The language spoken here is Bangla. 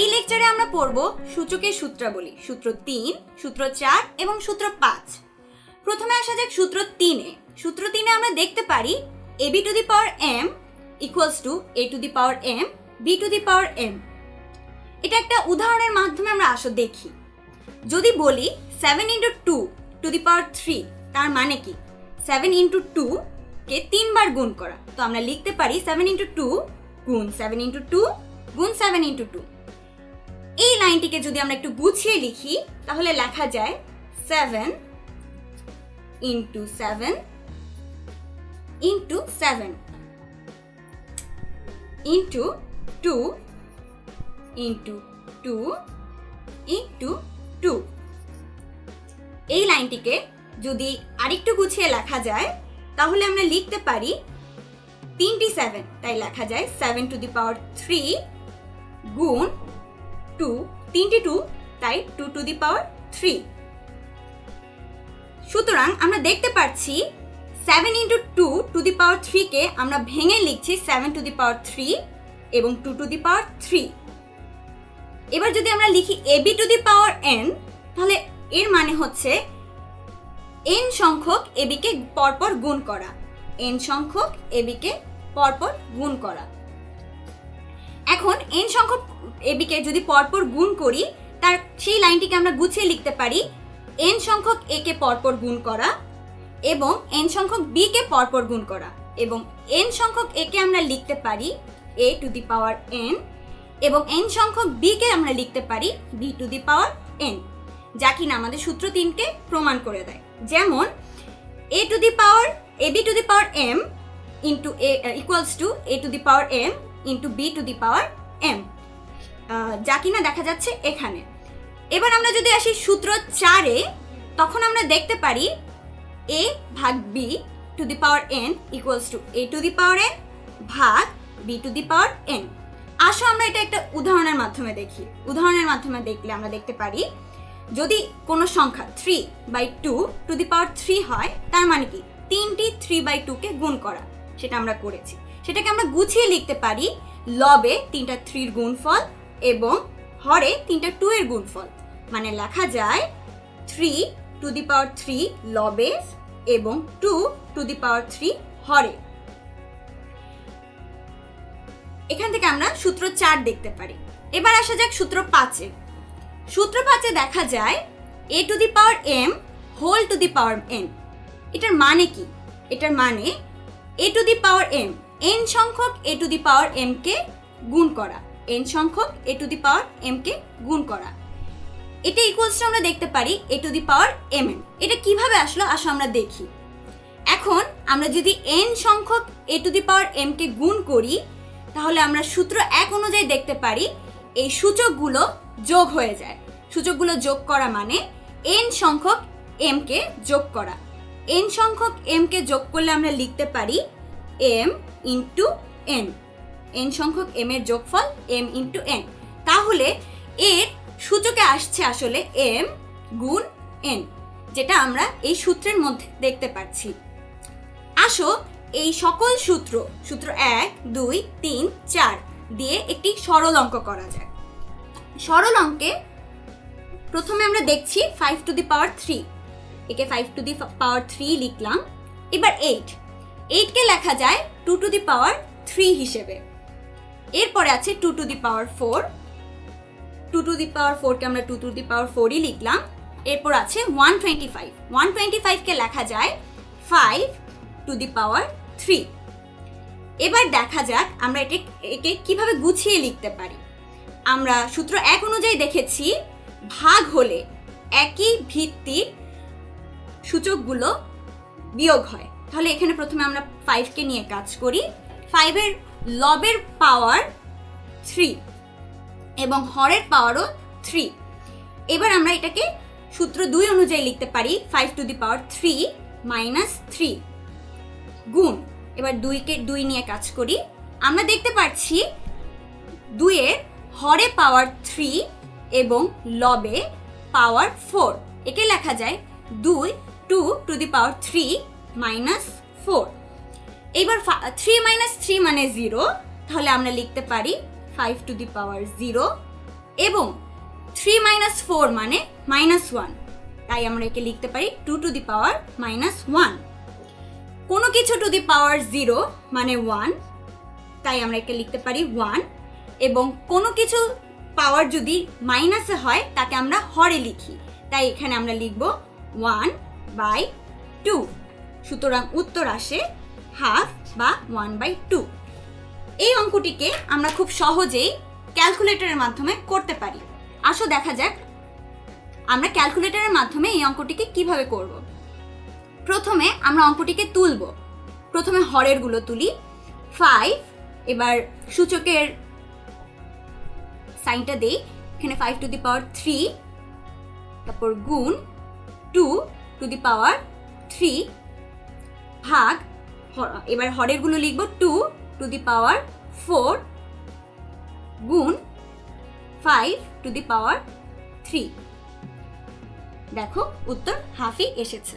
এই লেকচারে আমরা পড়ব সূচকের সূত্রাবলী, সূত্র তিন, সূত্র চার এবং সূত্র পাঁচ। প্রথমে আসা যাক সূত্র তিনে সূত্র তিনে আমরা দেখতে পারি A B to the power M equals to A to the power M B to the power M এটা একটা উদাহরণের মাধ্যমে আমরা আসো, দেখি। যদি বলি seven into two to the power three তার মানে কি? সেভেন ইন্টু টু কে তিনবার গুণ করা। তো আমরা লিখতে পারি সেভেন ইন্টু টু গুণ সেভেন ইন্টু টু গুণ সেভেন ইন্টু টু এই লাইনটিকে যদি আমরা একটু গুছিয়ে লিখি, তাহলে লেখা যায় seven into seven into seven into two into two into two এই লাইনটিকে যদি আরেকটু গুছিয়ে লেখা যায়, তাহলে আমরা লিখতে পারি তিনটি সেভেন তাই লেখা যায় seven to the power three গুণ টু তিনটি টু তাই two to the power three সুতরাং আমরা দেখতে পাচ্ছি seven into two to the power থ্রিকে আমরা ভেঙে লিখছি seven to the power three এবং two to the power three এবার যদি আমরা লিখি A B to the power N তাহলে এর মানে হচ্ছে এন সংখ্যক এবিকে পরপর গুণ করা। এন সংখ্যক এবিকে পরপর গুণ করা। এখন এন সংখ্যক এবিকে যদি পরপর গুণ করি, তার সেই লাইনটিকে আমরা গুছিয়ে লিখতে পারি এন সংখ্যক এ কে পরপর গুণ করা এবং এন সংখ্যক বি কে পরপর গুণ করা এবং এন সংখ্যক এ কে আমরা লিখতে পারি A to the power N এবং এন সংখ্যক বি কে আমরা লিখতে পারি B to the power N যা কিনা আমাদের সূত্র তিনকে প্রমাণ করে দেয়। যেমন A to the power A B to the power M into A equals to A to the power M into B to the power M যা কিনা দেখা যাচ্ছে এখানে। এবার আমরা যদি আসি সূত্র চারে, তখন আমরা দেখতে পারি এ ভাগ B to the power N equals to A to the power N ভাগ B to the power N আসো আমরা এটা একটা উদাহরণের মাধ্যমে দেখি। উদাহরণের মাধ্যমে দেখলে আমরা দেখতে পারি, যদি কোনো সংখ্যা three by two to the power three হয়, তার মানে কি? তিনটি থ্রি বাই টুকে গুণ করা, সেটা আমরা করেছি। সেটাকে আমরা গুছিয়ে লিখতে পারি। লবে তিনটা থ্রির গুণফল এবং হরে তিনটা টু এর গুণফল। মানে লেখা যায় three to the power three লবে এবং two to the power three হরে। এখান থেকে আমরা সূত্র চার দেখতে পারি। এবার আসা যাক সূত্র পাঁচে। সূত্র পাঁচে দেখা যায় A to the power M whole to the power N এটার মানে কি? এটার মানে A to the power M N সংখ্যক এ to the power M K গুণ করা। এন সংখ্যক এ to the power M K গুণ করা। এটা ইকুয়ালস আমরা দেখতে পারি A to the power M N এটা কীভাবে আসলো? আসো আমরা দেখি। এখন আমরা যদি এন সংখ্যক এ to the power M K গুণ করি, তাহলে আমরা সূত্র এক অনুযায়ী দেখতে পারি, এই সূচকগুলো যোগ হয়ে যায়। সূচকগুলো যোগ করা মানে এন সংখ্যক এম কে যোগ করা। এন সংখ্যক এম কে যোগ করলে আমরা লিখতে পারি এম ইন্টু এন এন সংখ্যক এম এর যোগফল এম ইন্টু এন তাহলে এর সূচকে আসছে আসলে এম গুণ এন যেটা আমরা এই সূত্রের মধ্যে দেখতে পাচ্ছি। আসো এই সকল সূত্র সূত্র এক, দুই, তিন, চার দিয়ে একটি সরল অঙ্ক করা যায় সরল অঙ্কে প্রথমে আমরা দেখছি five to the power three একে five to the power three লিখলাম। এবার এইট এইটকে লেখা যায় two to the power three হিসেবে। এরপরে আছে two to the power four. Two to the power ফোরকে আমরা টু টু দি পাওয়ার ফোরই লিখলাম। এরপর আছে one twenty five. One twenty ফাইভকে লেখা যায় five to the power three. এবার দেখা যাক আমরা এটি একে কীভাবে গুছিয়ে লিখতে পারি। আমরা সূত্র এক অনুযায়ী দেখেছি, ভাগ হলে একই ভিত্তির সূচকগুলো বিয়োগ হয়। তাহলে এখানে প্রথমে আমরা ফাইভকে নিয়ে কাজ করি। ফাইভের লবের পাওয়ার থ্রি এবং হরের পাওয়ারও থ্রি এবার আমরা এটাকে সূত্র দুই অনুযায়ী লিখতে পারি five to the power three minus three গুণ, এবার দুইকে দুই নিয়ে কাজ করি। আমরা দেখতে পাচ্ছি দুইয়ের হরে পাওয়ার থ্রি এবং লবে পাওয়ার ফোর একে লেখা যায় দুই two to the power three minus four এইবার থ্রি মাইনাস থ্রি মানে জিরো তাহলে আমরা লিখতে পারি five to the power zero এবং থ্রি মাইনাস ফোর মানে মাইনাস ওয়ান তাই আমরা একে লিখতে পারি two to the power minus one কোনো কিছু টু দি পাওয়ার জিরো মানে ওয়ান তাই আমরা একে লিখতে পারি ওয়ান এবং কোনো কিছু পাওয়ার যদি মাইনাসে হয়, তাকে আমরা হরে লিখি, তাই এখানে আমরা লিখব ওয়ান বাই টু সুতরাং উত্তর আসে হাফ বা ওয়ান বাই টু এই অঙ্কটিকে আমরা খুব সহজেই ক্যালকুলেটরের মাধ্যমে করতে পারি। আসো দেখা যাক, আমরা ক্যালকুলেটরের মাধ্যমে এই অঙ্কটিকে কীভাবে করব। প্রথমে আমরা অঙ্কটিকে তুলব। প্রথমে হরেরগুলো তুলি। ফাইভ এবার সূচকের সাইনটা দেই। এখানে five to the power three তারপর গুণ two to the power three ভাগ এবার হরেরগুলো লিখব two to the power four গুণ five, to the power three. দেখো, উত্তর হাফই এসেছে।